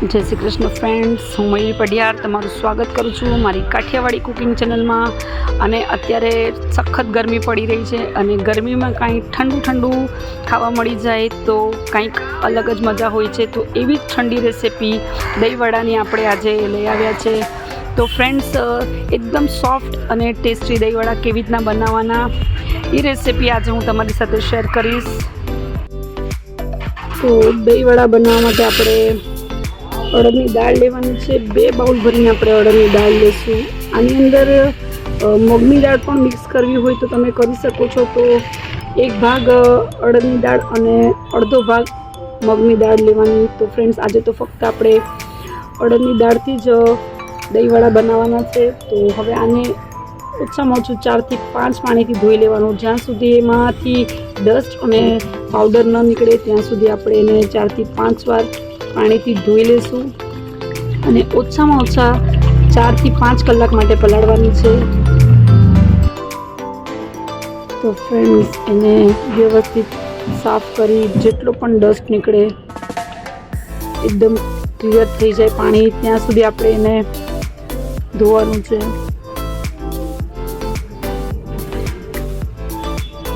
જય શ્રી કૃષ્ણ ફ્રેન્ડ્સ હું મયુર પઢિયાર તમારું સ્વાગત કરું છું મારી કાઠિયાવાડી કુકિંગ ચેનલમાં અને અત્યારે સખત ગરમી પડી રહી છે અને ગરમીમાં કાંઈ ઠંડુ ઠંડુ ખાવા મળી જાય તો કંઈક અલગ જ મજા હોય છે. તો એવી જ ઠંડી રેસીપી દહીંવડાની આપણે આજે લઈ આવ્યા છે. તો ફ્રેન્ડ્સ એકદમ સોફ્ટ અને ટેસ્ટી દહીંવડા કેવી રીતના બનાવવાના એ રેસીપી આજે હું તમારી સાથે શેર કરીશ. તો દહીંવડા બનાવવા માટે આપણે અડદની દાળ લેવાની છે. બે બાઉલ ભરીને આપણે અડદની દાળ લેશું. આની અંદર મગની દાળ પણ મિક્સ કરવી હોય તો તમે કરી શકો છો. તો એક ભાગ અડદની દાળ અને અડધો ભાગ મગની દાળ લેવાની. તો ફ્રેન્ડ્સ આજે તો ફક્ત આપણે અડદની દાળથી જ દહીંવાળા બનાવવાના છે. તો હવે આને ઓછામાં ઓછું ચારથી પાંચ પાણીથી ધોઈ લેવાનું. જ્યાં સુધી એમાંથી ડસ્ટ અને પાવડર ન નીકળે, ત્યાં સુધી આપણે એને ચારથી પાંચ વાર પાણીથી ધોઈ લેશું અને ઓછામાં ઓછા ચારથી પાંચ કલાક માટે પલાળવાની છે. તો ફ્રેન્ડ્સ એને વ્યવસ્થિત સાફ કરી જેટલો પણ ડસ્ટ નીકળે, એકદમ ક્લિયર થઈ જાય પાણી, ત્યાં સુધી આપણે એને ધોવાનું છે.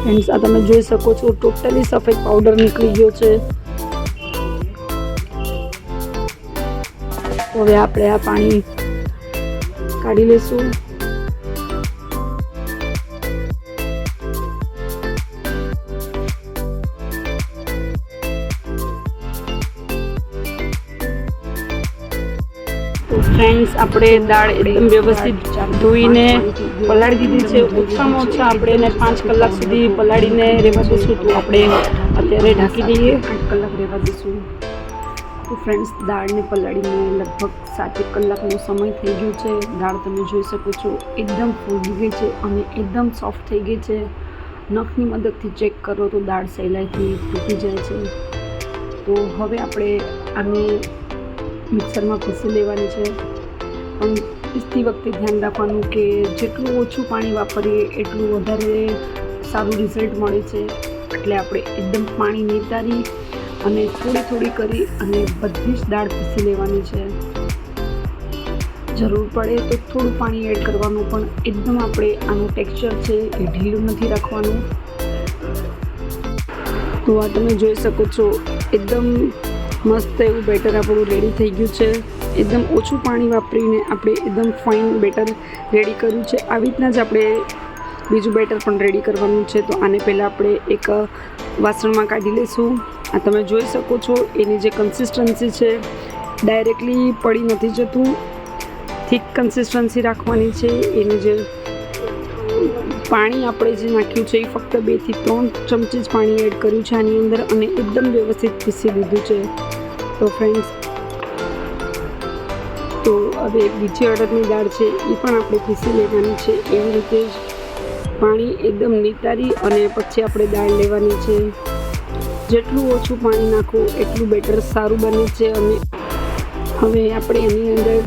ફ્રેન્ડ્સ આ તમે જોઈ શકો છો ટોટલી સફેદ પાવડર નીકળી ગયો છે. હવે આપણે આ પાણી કાઢી લઈશું ફ્રેન્ડ્સ આપણે દાળ એકદમ વ્યવસ્થિત ધોઈને પલાળી દીધી છે. ઓછામાં ઓછા આપણે એને પાંચ કલાક સુધી પલાળીને રહેવા દઈશું. તો આપણે અત્યારે ઢાંકી દઈએ. આઠ કલાક રહેવા દઈશું તો ફ્રેન્ડ્સ દાળને પલાળીને લગભગ સાત એક કલાકનો સમય થઈ ગયો છે. દાળ તમે જોઈ શકો છો, એકદમ ફૂલી ગઈ છે અને એકદમ સોફ્ટ થઈ ગઈ છે. નખની મદદથી ચેક કરો તો દાળ સહેલાઈથી તૂટી જાય છે. તો હવે આપણે આને મિક્સરમાં પીસી લેવાની છે. પણ પીસતી વખતે ધ્યાન રાખવાનું કે જેટલું ઓછું પાણી વાપરીએ, એટલું વધારે સારું રિઝલ્ટ મળે છે. એટલે આપણે એકદમ પાણી નિતારી અને થોડી થોડી કરી અને બધી જ દાળ પીસી લેવાની છે. જરૂર પડે તો થોડું પાણી એડ કરવાનું, પણ એકદમ આપણે આનું ટેક્સચર છે એ ઢીલું નથી રાખવાનું. તો આ તમે જોઈ શકો છો, એકદમ મસ્ત એવું બેટર આપણું રેડી થઈ ગયું છે. એકદમ ઓછું પાણી વાપરીને આપણે એકદમ ફાઇન બેટર રેડી કર્યું છે. આવી રીતના જ આપણે બીજું બેટર પણ રેડી કરવાનું છે. તો આને પહેલાં આપણે એક વાસણમાં કાઢી લઈશું. આ તમે જોઈ શકો છો, એની જે કન્સિસ્ટન્સી છે ડાયરેક્ટલી પડી નથી જતું. થીક કન્સિસ્ટન્સી રાખવાની છે, એનું જે પાણી આપણે જે નાખ્યું છે, એ ફક્ત બેથી ત્રણ ચમચી જ પાણી એડ કર્યું છે આની અંદર અને એકદમ વ્યવસ્થિત પીસી લીધું છે. તો ફ્રેન્ડ્સ તો હવે બીજી અડદની દાળ છે, એ પણ આપણે પીસી લેવાની છે. એવી રીતે જ પાણી એકદમ નિતારી અને પછી આપણે દાળ લેવાની છે. જેટલું ઓછું પાણી નાખો એટલું બેટર સારું બને છે અને હવે આપણે એની અંદર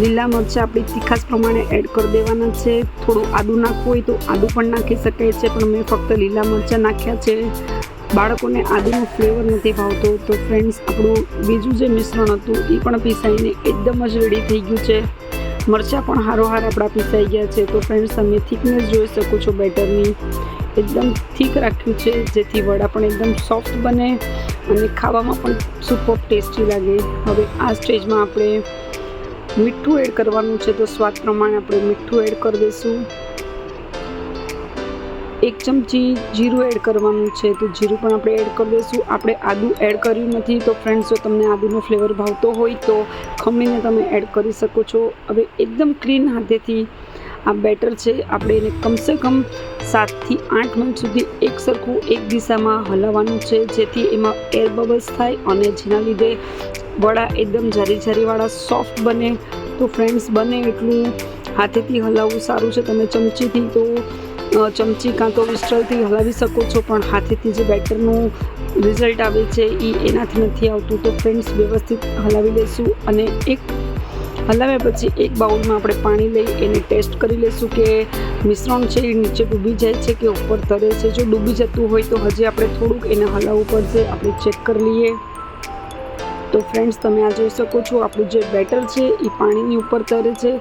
લીલા મરચાં આપણી તીખાસ પ્રમાણે એડ કરી દેવાના છે. થોડું આદું નાખવું હોય તો આદું પણ નાખી શકાય છે, પણ મેં ફક્ત લીલા મરચાં નાખ્યા છે. બાળકોને આદુનો ફ્લેવર નથી ભાવતો, તો ફ્રેન્ડ્સ આપણું બીજું જે મિશ્રણ હતું, એ પણ પીસાઈને એકદમ જ રેડી થઈ ગયું છે. મરચાં પણ હારોહાર આપણા પીસાઈ ગયા છે, તો ફ્રેન્ડ્સ તમે થિકનેસ જોઈ શકો છો બેટરની એકદમ થીક રાખ્યું છે, જેથી વડા પણ એકદમ સોફ્ટ બને અને ખાવામાં પણ સુપર ટેસ્ટી લાગે. હવે આ સ્ટેજમાં આપણે મીઠું એડ કરવાનું છે, તો સ્વાદ પ્રમાણે આપણે મીઠું એડ કરી દઈશું. એક ચમચી જીરું એડ કરવાનું છે, તો જીરું પણ આપણે એડ કરી દઈશું. આપણે આદું એડ કર્યું નથી, તો ફ્રેન્ડ્સ જો તમને આદુનો ફ્લેવર ભાવતો હોય, તો ખમીને તમે એડ કરી શકો છો. હવે એકદમ ક્લીન હાથેથી આ બેટર છે. આપણે એને કમસે કમ સાતથી આઠ મિનિટ સુધી એક સરખું એક દિશામાં હલાવવાનું છે. જેથી એમાં એર બબલ્સ થાય અને જેના લીધે વડા એકદમ જારી જારીવાળા સોફ્ટ બને. તો ફ્રેન્ડ્સ બને એટલું હાથેથી હલાવવું સારું છે. તમે ચમચીથી તો ચમચી કાં તો વિસ્ટલથી હલાવી શકો છો, પણ હાથેથી જે બેટરનું રિઝલ્ટ આવે છે એ એનાથી નથી આવતું. તો ફ્રેન્ડ્સ વ્યવસ્થિત હલાવી લઈશું અને એક હલાવ્યા પછી એક બાઉલમાં આપણે પાણી લઈ એને ટેસ્ટ કરી લઈશું કે મિશ્રણ છે એ નીચે ડૂબી જાય છે કે ઉપર તરે છે. જો ડૂબી જતું હોય તો હજી આપણે થોડુંક એને હલાવવું પડશે. આપણે ચેક કરી લઈએ. તો ફ્રેન્ડ્સ, તમે આ જોઈ શકો છો, આપણું જે બેટર છે એ પાણીની ઉપર તરે છે.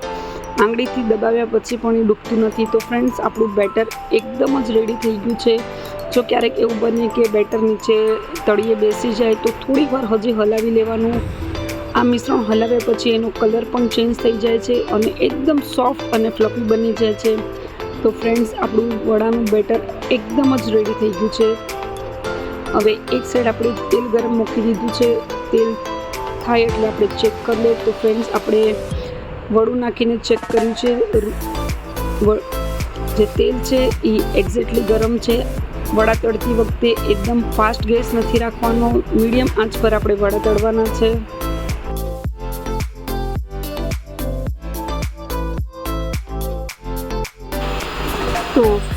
આંગળીથી દબાવ્યા પછી પણ એ ડૂબતું નથી. તો ફ્રેન્ડ્સ, આપણું બેટર એકદમ જ રેડી થઈ ગયું છે. જો ક્યારેક એવું બને કે બેટર નીચે તળીએ બેસી જાય તો થોડીક વાર હજી હલાવી લેવાનું. આ મિશ્રણ હલાવ્યા પછી એનો કલર પણ ચેન્જ થઈ જાય છે અને એકદમ સોફ્ટ અને ફ્લફી બની જાય છે. તો ફ્રેન્ડ્સ, આપણું વડાનું બેટર એકદમ જ રેડી થઈ ગયું છે. હવે એક સાઈડ આપણે તેલ ગરમ મૂકી દીધું છે. તેલ થાય એટલે આપણે ચેક કરી લઈએ. તો ફ્રેન્ડ્સ, આપણે વડું નાખીને ચેક કર્યું છે. જે તેલ છે એ એક્ઝેક્ટલી ગરમ છે. વડા તળતી વખતે એકદમ ફાસ્ટ ગેસ નથી રાખવાનો. મીડિયમ આંચ પર આપણે વડા તળવાના છે.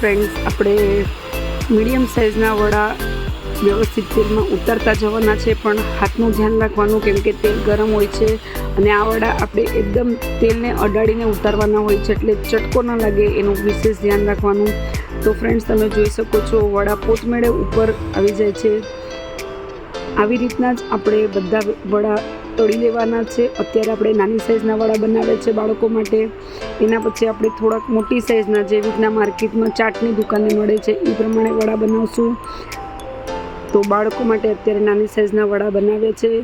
ફ્રેન્ડ્સ આપણે મીડિયમ સાઇઝના વડા વ્યવસ્થિત તેલમાં ઉતારતા જવાના છે, પણ હાથનું ધ્યાન રાખવાનું કેમ કે તેલ ગરમ હોય છે અને આ વડા આપણે એકદમ તેલને અડાડીને ઉતારવાના હોય છે, એટલે ચટકો ન લાગે એનું વિશેષ ધ્યાન રાખવાનું. તો ફ્રેન્ડ્સ તમે જોઈ શકો છો, વડા પોતમેળે ઉપર આવી જાય છે. આવી રીતના જ આપણે બધા વડા તળી લેવાના છે. અત્યારે આપણે નાની સાઇઝના વડા બનાવ્યા છે બાળકો માટે. એના પછી આપણે થોડાક મોટી સાઇઝના જે રીતના માર્કેટમાં ચાટની દુકાને મળે છે. એ પ્રમાણે વડા બનાવશું. તો બાળકો માટે અત્યારે નાની સાઇઝના વડા બનાવ્યા છે.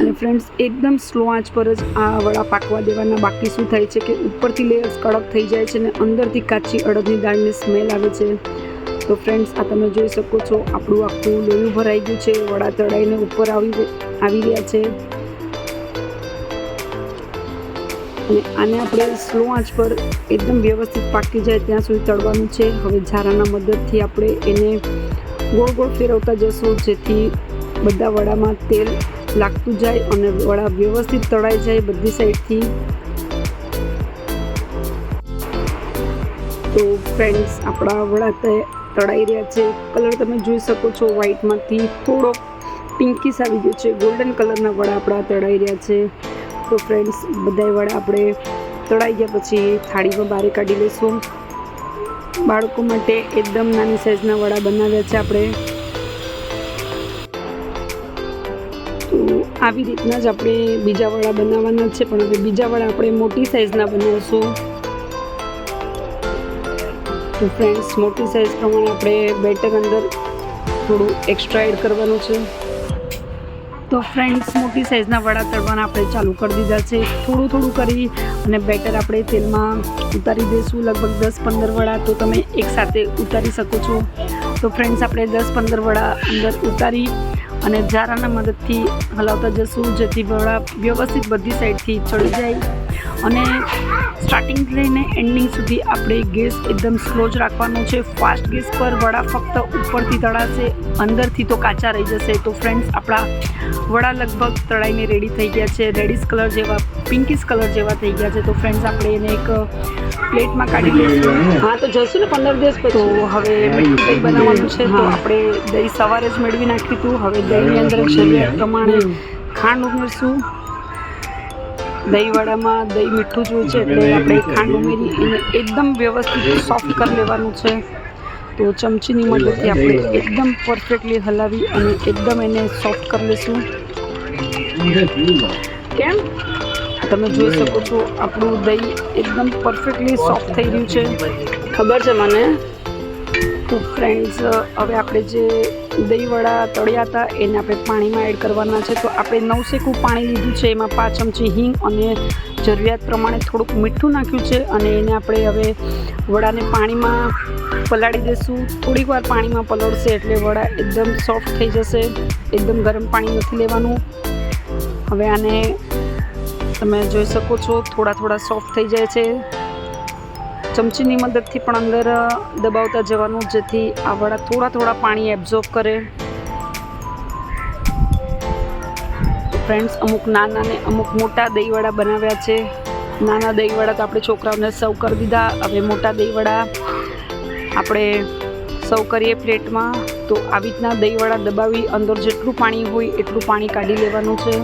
અને ફ્રેન્ડ્સ એકદમ સ્લો આંચ પર જ આ વડા પાકવા દેવાના. બાકી શું થાય છે કે ઉપરથી લેયર્સ કડક થઈ જાય છે અને અંદરથી કાચી અડદની દાળની સ્મેલ આવે છે. તો ફ્રેન્ડ્સ આ તમે જોઈ શકો છો. આપણું આખું લોયું ભરાઈ ગયું છે. વડા ચડાઈને ઉપર આવી આવી રહ્યા છે. અને આને આપણે સ્લો આંચ પર એકદમ વ્યવસ્થિત પાકી જાય ત્યાં સુધી તળવાનું છે. હવે ઝારાના મદદથી આપણે એને ગોળ ગોળ ફેરવતા જશું, જેથી બધા વડામાં તેલ લાગતું જાય અને વડા વ્યવસ્થિત તળાઈ જાય બધી સાઈડથી. તો ફ્રેન્ડ્સ આપણા વડા તળાઈ રહ્યા છે. કલર તમે જોઈ શકો છો વ્હાઇટમાંથી થોડો પિંકીસ આવી ગયો છે. ગોલ્ડન કલરના વડા આપણા તળાઈ રહ્યા છે. તો ફ્રેન્ડ્સ બધાય વડા આપણે તળાઈ ગયા પછી થાળીમાં બહાર કાઢી લઈશું. બાળકો માટે એકદમ નાની સાઈઝના વડા બનાવ્યા છે આપણે. આવી રીતના જ આપણે બીજા વડા બનાવવાના છે, પણ હવે બીજા વડા આપણે મોટી સાઈઝના બનાવશું. તો ફ્રેન્ડ્સ મોટી સાઈઝ પ્રમાણે આપણે બેટર અંદર થોડું એક્સ્ટ્રા એડ કરવાનું છે. તો ફ્રેન્ડ્સ મોટી સાઇઝના વડા તળવાના આપણે ચાલુ કરી દીધા છે. થોડું થોડું કરી અને બેટર આપણે તેલમાં ઉતારી દઈશું. લગભગ દસ પંદર વડા તો તમે એકસાથે ઉતારી શકો છો. તો ફ્રેન્ડ્સ આપણે દસ પંદર વડા અંદર ઉતારી અને જારાના મદદથી હલાવતા જશું, જેથી વડા વ્યવસ્થિત બધી સાઈડથી ચડી જાય. અને સ્ટાર્ટિંગ લઈને એન્ડિંગ સુધી આપણે ગેસ એકદમ સ્લો જ રાખવાનો છે. ફાસ્ટ ગેસ પર વડા ફક્ત ઉપરથી તળાશે અંદરથી તો કાચા રહી જશે. તો ફ્રેન્ડ્સ આપણા વડા લગભગ તળાઈને રેડી થઈ ગયા છે. રેડિશ કલર જેવા પિંકીશ કલર જેવા થઈ ગયા છે. તો ફ્રેન્ડ્સ આપણે એને એક પ્લેટમાં કાઢી લઈશું. હા તો જશું ને પંદર દિવસ પછી? તો હવે મીઠું દહીં બનાવવાનું છે. તો આપણે દહીં સવારે જ મેળવી નાખ્યું હતું. હવે દહીંની અંદર જરૂરિયાત પ્રમાણે ખાંડ ઉમેરશું. દહીંવાડામાં દહીં મીઠું જ હોય છે એટલે આપણે ખાંડ ઉમેરી એને એકદમ વ્યવસ્થિત સોફ્ટ કરી લેવાનું છે. તો ચમચીની મદદથી આપણે એકદમ પરફેક્ટલી હલાવી અને એકદમ એને સોફ્ટ કરી લઈશું કેમ? તમે જોઈ શકો છો આપણું દહીં એકદમ પરફેક્ટલી સોફ્ટ થઈ રહ્યું છે. ખબર છે મને? તો ફ્રેન્ડ્સ હવે આપણે જે દહીંવડા તળ્યા હતા, એને આપણે પાણીમાં એડ કરવાના છે. તો આપણે નવસેકું પાણી લીધું છે, એમાં પાંચ ચમચી હિંગ અને જરૂરિયાત પ્રમાણે થોડુંક મીઠું નાખ્યું છે અને એને આપણે હવે વડાને પાણીમાં પલાળી દઈશું થોડીક વાર પાણીમાં પલળશે એટલે વડા એકદમ સોફ્ટ થઈ જશે. એકદમ ગરમ પાણી નથી લેવાનું. હવે આને તમે જોઈ શકો છો, થોડા થોડા સોફ્ટ થઈ જાય છે. ચમચીની મદદથી પણ અંદર દબાવતા જવાનું, જેથી આ વડા થોડા થોડા પાણી એબ્ઝોર્બ કરે. ફ્રેન્ડ્સ અમુક નાના ને અમુક મોટા દહીંવડા બનાવ્યા છે. નાના દહીંવડા તો આપણે છોકરાઓને સર્વ કરી દીધા. હવે મોટા દહીંવડા આપણે સર્વ કરીએ પ્લેટમાં. તો આવી રીતના દહીંવડા દબાવી, અંદર જેટલું પાણી હોય એટલું પાણી કાઢી લેવાનું છે.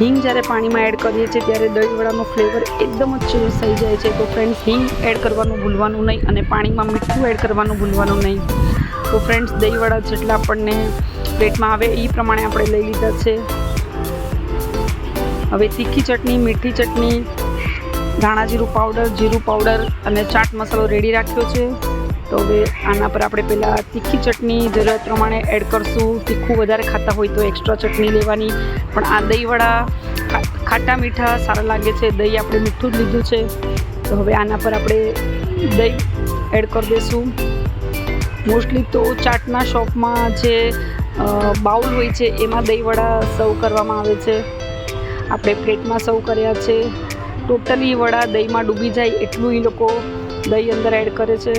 હિંગ જ્યારે પાણીમાં એડ કરીએ છીએ ત્યારે દહીંવડાનો ફ્લેવર એકદમ જ ચેન્જ થઈ જાય છે. તો ફ્રેન્ડ્સ હિંગ એડ કરવાનું ભૂલવાનું નહીં અને પાણીમાં મીઠું એડ કરવાનું ભૂલવાનું નહીં. તો ફ્રેન્ડ્સ દહીંવડા જેટલા આપણને પ્લેટમાં આવે એ પ્રમાણે આપણે લઈ લીધા છે. હવે તીખી ચટણી, મીઠી ચટણી, ધાણા જીરું પાવડર જીરું પાવડર અને ચાટ મસાલો રેડી રાખ્યો છે. તો હવે આના પર આપણે પહેલાં તીખી ચટણી જરૂરિયાત પ્રમાણે એડ કરશું. તીખું વધારે ખાતા હોય તો એક્સ્ટ્રા ચટણી લેવાની. પણ આ દહીંવડા ખાટા મીઠા સારા લાગે છે. દહીં આપણે મીઠું જ લીધું છે. તો હવે આના પર આપણે દહીં એડ કરી દઈશું. મોસ્ટલી તો ચાટના શોપમાં જે બાઉલ હોય છે, એમાં દહીંવડા સર્વ કરવામાં આવે છે. આપણે પ્લેટમાં સર્વ કર્યા છે. ટોટલી વડા દહીંમાં ડૂબી જાય એટલું એ લોકો દહીં અંદર એડ કરે છે.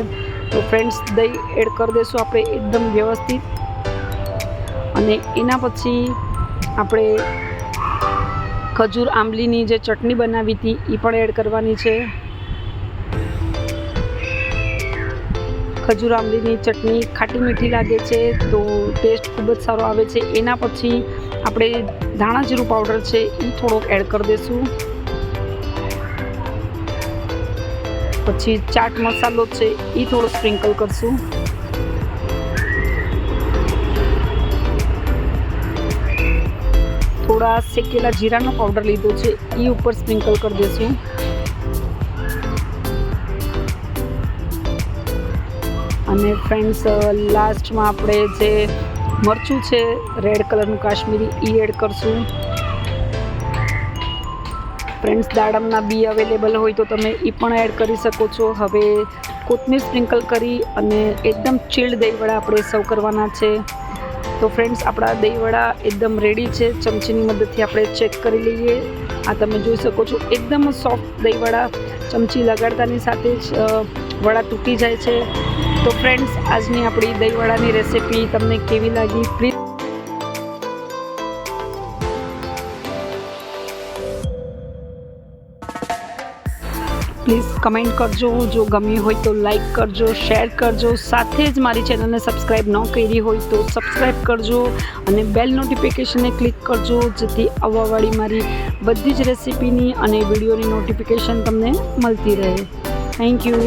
તો ફ્રેન્ડ્સ દહીં એડ કરી દઈશું આપણે એકદમ વ્યવસ્થિત. અને એના પછી આપણે ખજૂર આંબલીની જે ચટણી બનાવી હતી એ પણ એડ કરવાની છે. ખજૂર આંબલીની ચટણી ખાટી મીઠી લાગે છે, તો ટેસ્ટ ખૂબ જ સારો આવે છે. એના પછી આપણે ધાણા જીરું પાવડર છે એ થોડોક એડ કરી દઈશું પછી ચાટ મસાલો છે એ થોડો સ્પ્રિંકલ કરશું. થોડા શેકેલા જીરાનો પાવડર લીધો છે એ ઉપર સ્પ્રિંકલ કરી દઈશું અને ફ્રેન્ડ્સ લાસ્ટમાં આપણે જે મરચું છે રેડ કલરનું કાશ્મીરી એ એડ કરશું. ફ્રેન્ડ્સ દાડમના બી અવેલેબલ હોય તો તમે એ પણ એડ કરી શકો છો. હવે કોથમીર સ્પ્રિંકલ કરી અને એકદમ ચીલ્ડ દહીંવડા આપણે સર્વ કરવાના છે. તો ફ્રેન્ડ્સ, આપણા દહીંવડા એકદમ રેડી છે. ચમચીની મદદથી આપણે ચેક કરી લઈએ. આ તમે જોઈ શકો છો, એકદમ સોફ્ટ દહીંવડા ચમચી લગાડતાની સાથે જ વડા તૂટી જાય છે. તો ફ્રેન્ડ્સ, આજની આપણી દહીંવડાની રેસિપી તમને કેવી લાગી? પ્લીઝ પ્લીઝ કમેન્ટ કરજો. જો ગમ્યું હોય તો લાઈક કરજો શેર કરજો. સાથે જ મારી ચેનલને સબસ્ક્રાઈબ ન કરી હોય તો સબસ્ક્રાઈબ કરજો અને બેલ નોટિફિકેશનને ક્લિક કરજો, જેથી આવવાવાળી મારી બધી જ રેસિપીની અને વિડીયોની નોટિફિકેશન તમને મળતી રહે. Thank you